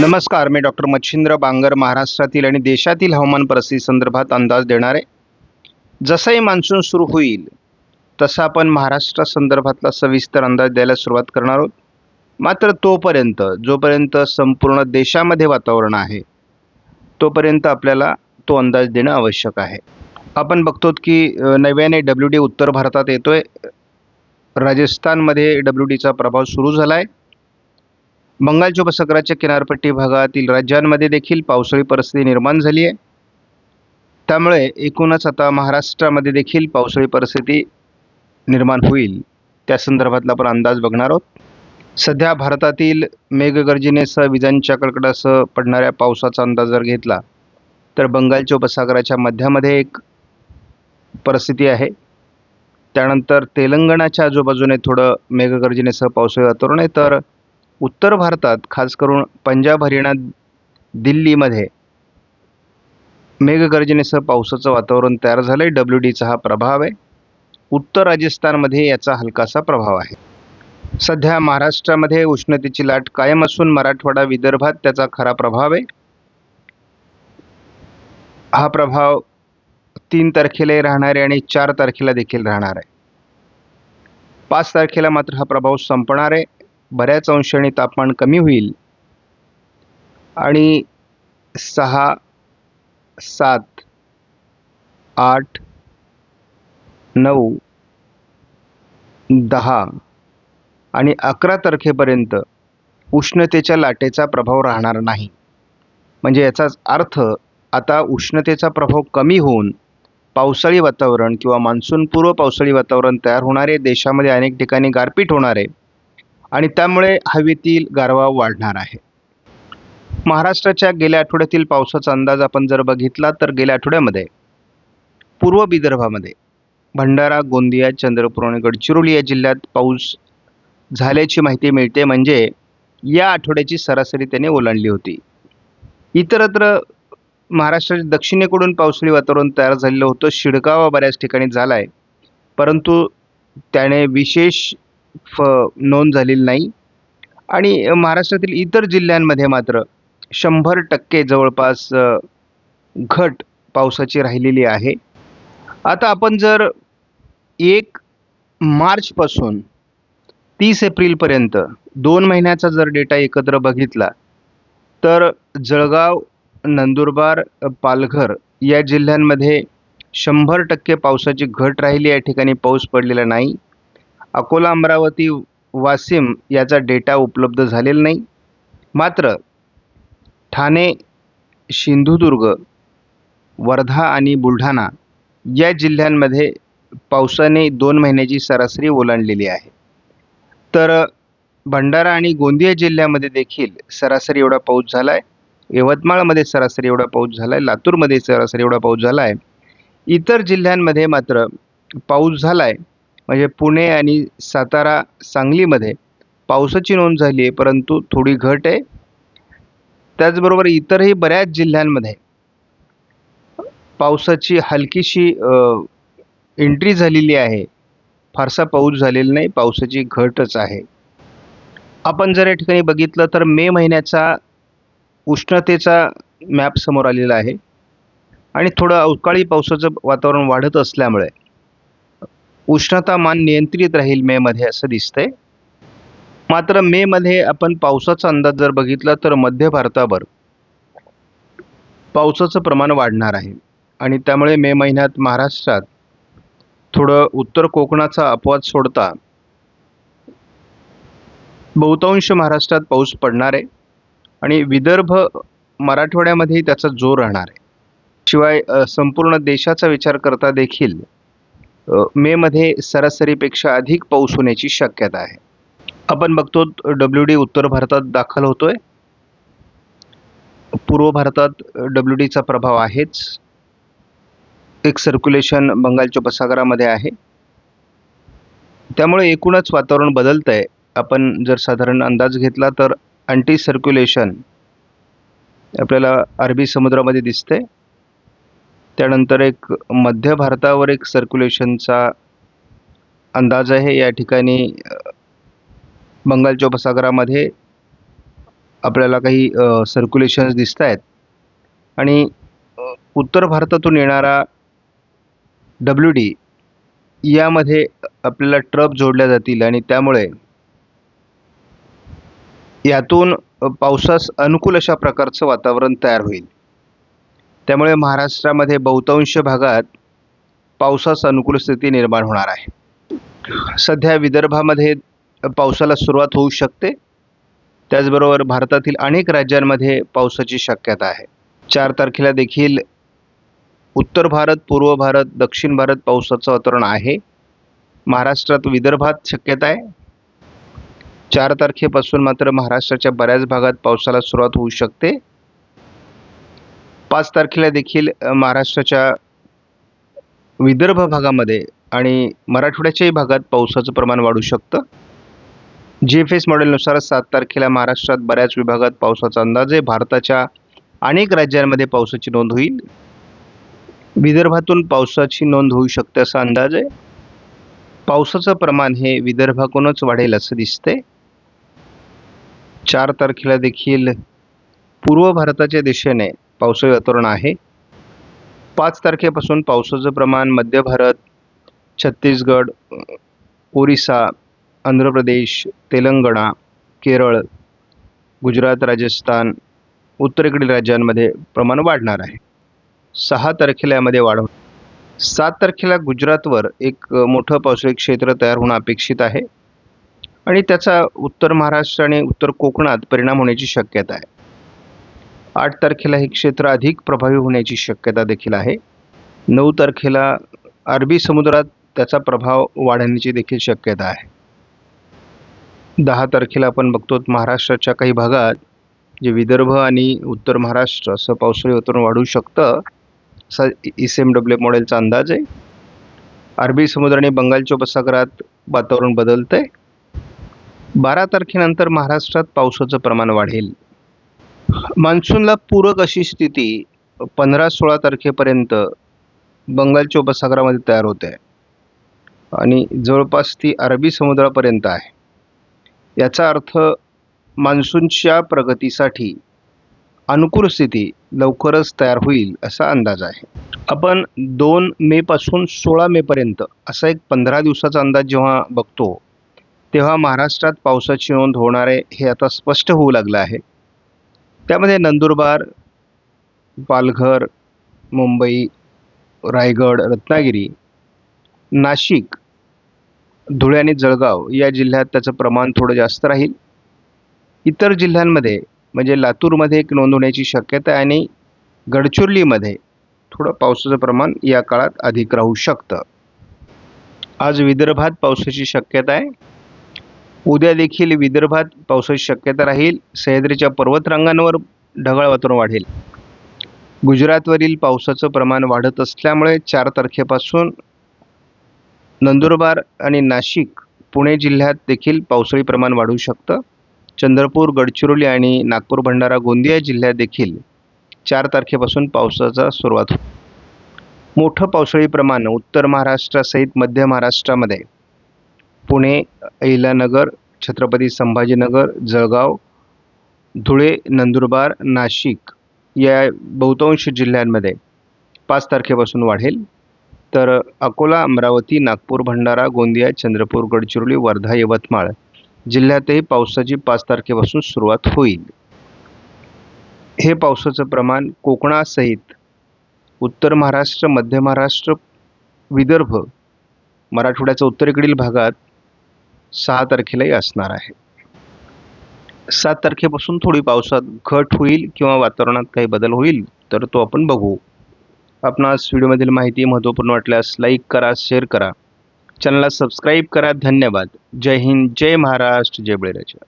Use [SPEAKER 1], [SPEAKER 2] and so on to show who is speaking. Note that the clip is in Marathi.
[SPEAKER 1] नमस्कार मी डॉक्टर मच्छिंद्र बांगर महाराष्ट्रातील आणि देशातील हवामान परिस्थिती संदर्भात अंदाज देणार. आहे जसंही मान्सून सुरू होईल तसा आपण महाराष्ट्रा संदर्भातला सविस्तर अंदाज द्यायला सुरुवात करणार आहोत. मात्र तोपर्यंत जोपर्यंत संपूर्ण देशामध्ये वातावरण आहे तोपर्यंत आपल्याला तो अंदाज देणं आवश्यक आहे. आपण बघतो की नव्याने डब्ल्यू डी उत्तर भारतात येतोय. राजस्थानमध्ये डब्ल्यू डीचा प्रभाव सुरू झाला आहे बंगालच्या उपसागराच्या किनारपट्टी भागातील राज्यांमध्ये देखील पावसाळी परिस्थिती निर्माण झाली आहे. त्यामुळे एकूणच आता महाराष्ट्रामध्ये देखील पावसाळी परिस्थिती निर्माण होईल. त्या संदर्भातला आपण अंदाज बघणार आहोत. सध्या भारतातील मेघगर्जनेसह विजांच्या कडकडासह पडणाऱ्या पावसाचा अंदाज जर घेतला तर बंगालच्या उपसागराच्या मध्यामध्ये एक परिस्थिती आहे. त्यानंतर तेलंगणाच्या आजूबाजूने थोडं मेघगर्जनेसह पावसाळी वातावरण आहे. तर उत्तर भारतात खास करून पंजाब हरियाणा दिल्लीमध्ये मेघगर्जनेसह पावसाचं वातावरण तयार झालं आहे डब्ल्यू डीचा हा प्रभाव आहे. उत्तर राजस्थानमध्ये याचा हलकासा प्रभाव आहे. सध्या महाराष्ट्रामध्ये उष्णतेची लाट कायम असून मराठवाडा विदर्भात त्याचा खरा प्रभाव आहे. हा प्रभाव तीन तारखेलाही राहणार आहे आणि चार तारखेला देखील राहणार आहे. पाच तारखेला मात्र हा प्रभाव संपणार आहे. बऱ्याच अंशाने तापमान कमी होईल. आणि सहा सात आठ नऊ दहा आणि अकरा तारखेपर्यंत उष्णतेच्या लाटेचा प्रभाव राहणार नाही. म्हणजे याचाच अर्थ आता उष्णतेचा प्रभाव कमी होऊन पावसाळी वातावरण किंवा मान्सूनपूर्व पावसाळी वातावरण तयार होणारे देशामध्ये अनेक ठिकाणी गारपीट होणार आहे आणि त्यामुळे हवेतील गारवा वाढणार आहे. महाराष्ट्राच्या गेल्या आठवड्यातील पावसाचा अंदाज आपण जर बघितला तर गेल्या आठवड्यामध्ये पूर्व विदर्भामध्ये भंडारा गोंदिया चंद्रपूर आणि गडचिरोली या जिल्ह्यात पाऊस झाल्याची माहिती मिळते म्हणजे या आठवड्याची सरासरी त्याने ओलांडली होती. इतरत्र महाराष्ट्राच्या दक्षिणेकडून पावसाळी वातावरण तयार झालेलं होतं. शिडकावा बऱ्याच ठिकाणी झाला आहे परंतु त्याने विशेष फ नोंद झालेली नाही. आणि महाराष्ट्रातील इतर जिल्ह्यांमध्ये मात्र शंभर टक्के जवळपास घट पावसाची राहिलेली आहे. आता आपण जर एक मार्चपासून तीस एप्रिलपर्यंत दोन महिन्याचा जर डेटा एकत्र बघितला तर जळगाव नंदुरबार पालघर या जिल्ह्यांमध्ये शंभर टक्के पावसाची घट राहिली या ठिकाणी पाऊस पडलेला नाही. अकोला अमरावती वाशिम याचा डेटा उपलब्ध झालेला नाही. मात्र ठाणे सिंधुदुर्ग वर्धा आणि बुलढाणा या जिल्ह्यांमध्ये पावसाने दोन महिन्याची सरासरी ओलांडलेली आहे. तर भंडारा आणि गोंदिया जिल्ह्यामध्ये देखील सरासरी एवढा पाऊस झाला आहे यवतमाळमध्ये सरासरी एवढा पाऊस झाला आहे लातूरमध्ये सरासरी एवढा पाऊस झाला आहे इतर जिल्ह्यांमध्ये मात्र पाऊस झाला आहे म्हणजे पुणे आणि सातारा सांगलीमध्ये पावसाची नोंद झाली आहे परंतु थोडी घट आहे. त्याचबरोबर इतरही बऱ्याच जिल्ह्यांमध्ये पावसाची हलकीशी एंट्री झालेली आहे. फारसा पाऊस झालेला नाही पावसाची घटच आहे. आपण जर या ठिकाणी बघितलं तर मे महिन्याचा उष्णतेचा मॅप समोर आलेला आहे. आणि थोडं अवकाळी पावसाचं वातावरण वाढत असल्यामुळे उष्णतामान नियंत्रित राहील मेमध्ये असं दिसतंय. मात्र मेमध्ये आपण पावसाचा अंदाज जर बघितला तर मध्य भारतावर पावसाचं प्रमाण वाढणार आहे. आणि त्यामुळे मे महिन्यात महाराष्ट्रात थोडं उत्तर कोकणाचा अपवाद सोडता बहुतांश महाराष्ट्रात पाऊस पडणार आहे. आणि विदर्भ मराठवाड्यामध्येही त्याचा जोर राहणार आहे. शिवाय संपूर्ण देशाचा विचार करता देखील मेमध्ये सरासरीपेक्षा अधिक पाऊस होण्याची शक्यता आहे. आपण बघतो डब्ल्यू डी उत्तर भारतात दाखल होतोय. पूर्व भारतात डब्ल्यू डीचा प्रभाव आहेच. एक सर्क्युलेशन बंगालच्या उपसागरामध्ये आहे. त्यामुळे एकूणच वातावरण बदलतं आहे आपण जर साधारण अंदाज घेतला तर अँटी सर्क्युलेशन आपल्याला अरबी समुद्रामध्ये दिसते त्यानंतर एक मध्य भारतावर एक सर्क्युलेशनचा अंदाज आहे. या ठिकाणी बंगालच्या उपसागरामध्ये आपल्याला काही सर्क्युलेशन्स दिसत आहेत. आणि उत्तर भारतातून येणारा डब्ल्यू डी यामध्ये आपल्याला ट्रप जोडल्या जातील आणि त्यामुळे यातून पावसास अनुकूल अशा प्रकारचं वातावरण तयार होईल. त्यामुळे महाराष्ट्रामध्ये बहुतांश भागात पावसास अनुकूल स्थिती निर्माण होणार आहे. सध्या विदर्भामध्ये पावसाला सुरुवात होऊ शकते. त्याचबरोबर भारतातील अनेक राज्यांमध्ये पावसाची शक्यता आहे. चार तारखेला देखील उत्तर भारत पूर्व भारत दक्षिण भारत पावसाचं वातावरण आहे. महाराष्ट्रात विदर्भात शक्यता आहे. चार तारखेपासून मात्र महाराष्ट्राच्या बऱ्याच भागात पावसाला सुरुवात होऊ शकते. पाच तारखेला देखील महाराष्ट्राच्या विदर्भ भागामध्ये आणि मराठवाड्याच्याही भागात पावसाचं प्रमाण वाढू शकतं. जी एफ एस मॉडेलनुसार सात तारखेला महाराष्ट्रात बऱ्याच विभागात पावसाचा अंदाज आहे. भारताच्या अनेक राज्यांमध्ये पावसाची नोंद होईल. विदर्भातून पावसाची नोंद होऊ शकते असा अंदाज आहे. पावसाचं प्रमाण हे विदर्भाकडूनच वाढेल असं दिसते चार तारखेला देखील पूर्व भारताच्या दिशेने पावसाळी वातावरण आहे. पाच तारखेपासून पावसाचं प्रमाण मध्य भारत छत्तीसगड ओरिसा आंध्र प्रदेश तेलंगणा केरळ गुजरात राजस्थान उत्तरेकडील राज्यांमध्ये प्रमाण वाढणार आहे. सहा तारखेला यामध्ये वाढ सात तारखेला गुजरातवर एक मोठं पावसाळी क्षेत्र तयार होणं अपेक्षित आहे. आणि त्याचा उत्तर महाराष्ट्र आणि उत्तर कोकणात परिणाम होण्याची शक्यता आहे. आठ तारखेला हे क्षेत्र अधिक प्रभावी होण्याची शक्यता देखील आहे. नऊ तारखेला अरबी समुद्रात त्याचा प्रभाव वाढण्याची देखील शक्यता आहे. दहा तारखेला आपण बघतो महाराष्ट्राच्या काही भागात जे विदर्भ आणि उत्तर महाराष्ट्र असं पावसाळी वातावरण वाढू शकतं असा एस एम डब्ल्यू मॉडेलचा अंदाज आहे. अरबी समुद्र आणि बंगालच्या उपसागरात वातावरण बदलतंय. बारा तारखेनंतर महाराष्ट्रात पावसाचं प्रमाण वाढेल. मान्सूनला पूरक अशी स्थिती पंधरा सोळा तारखेपर्यंत बंगालच्या उपसागरामध्ये तयार होते. आहे आणि जवळपास ती अरबी समुद्रापर्यंत आहे. याचा अर्थ मान्सूनच्या प्रगतीसाठी अनुकूल स्थिती लवकरच तयार होईल असा अंदाज आहे. आपण दोन मेपासून सोळा मेपर्यंत असा एक पंधरा दिवसाचा अंदाज जेव्हा बघतो तेव्हा महाराष्ट्रात पावसाची नोंद होणार आहे हे आता स्पष्ट होऊ लागलं आहे. त्यामध्ये नंदुरबार पालघर मुंबई रायगड रत्नागिरी नाशिक धुळे आणि जळगाव या जिल्ह्यात त्याचं प्रमाण थोडं जास्त राहील. इतर जिल्ह्यांमध्ये म्हणजे लातूरमध्ये एक नोंद होण्याची शक्यता आहे आणि गडचिरोलीमध्ये थोडं पावसाचं प्रमाण या काळात अधिक राहू शकतं. आज विदर्भात पावसाची शक्यता आहे. उद्या देखील विदर्भात पावसाची शक्यता राहील. सह्याद्रीच्या पर्वतरांगांवर ढगाळ वातावरण वाढेल. गुजरातवरील पावसाचं प्रमाण वाढत असल्यामुळे चार तारखेपासून नंदुरबार आणि नाशिक पुणे जिल्ह्यात देखील पावसाळी प्रमाण वाढू शकतं. चंद्रपूर गडचिरोली आणि नागपूर भंडारा गोंदिया जिल्ह्यात देखील चार तारखेपासून पावसाचा सुरुवात होईल. मोठं पावसाळी प्रमाण उत्तर महाराष्ट्रासहित मध्य महाराष्ट्रामध्ये पुणे अहिल्यानगर छत्रपती संभाजीनगर जळगाव धुळे नंदुरबार नाशिक या बहुतांश जिल्ह्यांमध्ये पाच तारखेपासून वाढेल. तर अकोला अमरावती नागपूर भंडारा गोंदिया चंद्रपूर गडचिरोली वर्धा यवतमाळ जिल्ह्यातही पावसाची पाच तारखेपासून सुरुवात होईल. हे पावसाचं प्रमाण कोकणासहित उत्तर महाराष्ट्र मध्य महाराष्ट्र विदर्भ मराठवाड्याच्या उत्तरेकडील भागात सहा तारखेलाही असणार आहे. सात तारखेपासून थोडी पावसात घट होईल किंवा वातावरणात काही बदल होईल तर तो आपण बघू. आपणास व्हिडिओमधील माहिती महत्त्वपूर्ण वाटल्यास लाईक करा शेअर करा. चॅनलला सबस्क्राईब करा. धन्यवाद. जय हिंद जय महाराष्ट्र जय बळीराजा.